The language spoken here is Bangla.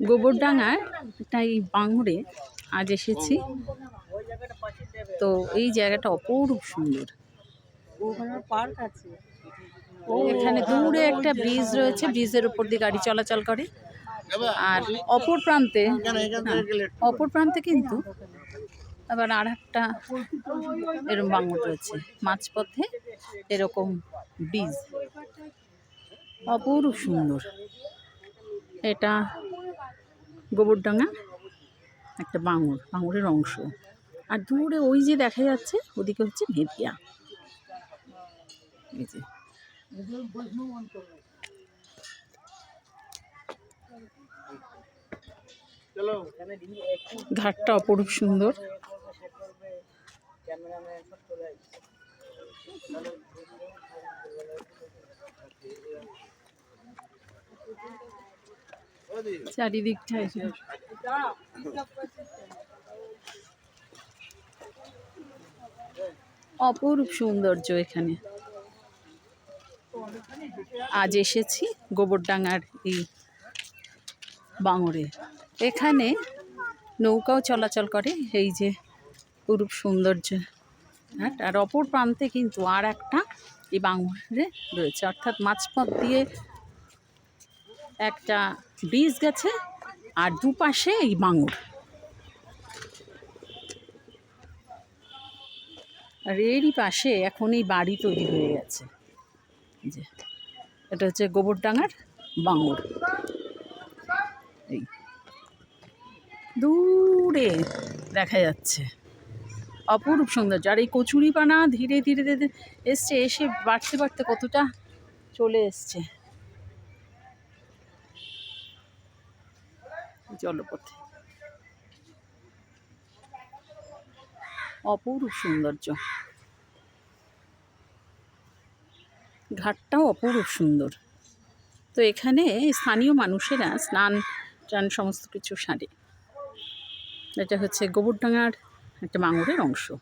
গোবরডাঙ্গার একটা এই বাঙুরে আজ এসেছি। তো এই জায়গাটা অপরূপ সুন্দর। পার্ক আছে। এখানে দূরে একটা ব্রিজ রয়েছে ব্রিজের উপর দিয়ে গাড়ি চলাচল করে। আর অপর প্রান্তে অপর প্রান্তে কিন্তু আবার আর একটা এরকম বাঙুর রয়েছে। মাঝপথে এরকম ব্রিজ। অপরূপ সুন্দর। এটা গোবরডাঙ্গা, একটা বাঙুর, বাঙুরের অংশ। আর দূরে ওই যে দেখা যাচ্ছে, ওদিকে হচ্ছে ভেদিয়া। এই যে। ঘাটটা অপরূপ সুন্দর। চারিদিকটা যে। অপরূপ সৌন্দর্য এখানে। আজ এসেছি গোবরডাঙ্গার এই বাঙরে এখানে নৌকাও চলাচল করে, এই যে অপরূপ সৌন্দর্য আর অপর প্রান্তে কিন্তু আর একটা এই বাঙরে রয়েছে। অর্থাৎ মাঝপথ দিয়ে একটা ব্রিজ গেছে আর দুপাশে এই বাঙুর আর এরই পাশে এখন এই বাড়ি তৈরি হয়ে গেছে। যে, এটা হচ্ছে গোবরডাঙ্গার বাঙুর এই, দূরে দেখা যাচ্ছে। অপরূপ সৌন্দর্য। আর এই কচুরিপানা ধীরে ধীরে ধীরে এসছে, এসে বাড়তে বাড়তে কতটা চলে এসছে। জলপথে। অপরূপ সৌন্দর্য। ঘাটটাও অপরূপ সুন্দর। তো এখানে স্থানীয় মানুষেরা স্নান টান সমস্ত কিছু সারে। এটা হচ্ছে গোবরডাঙ্গার একটা বাঙুরের অংশ।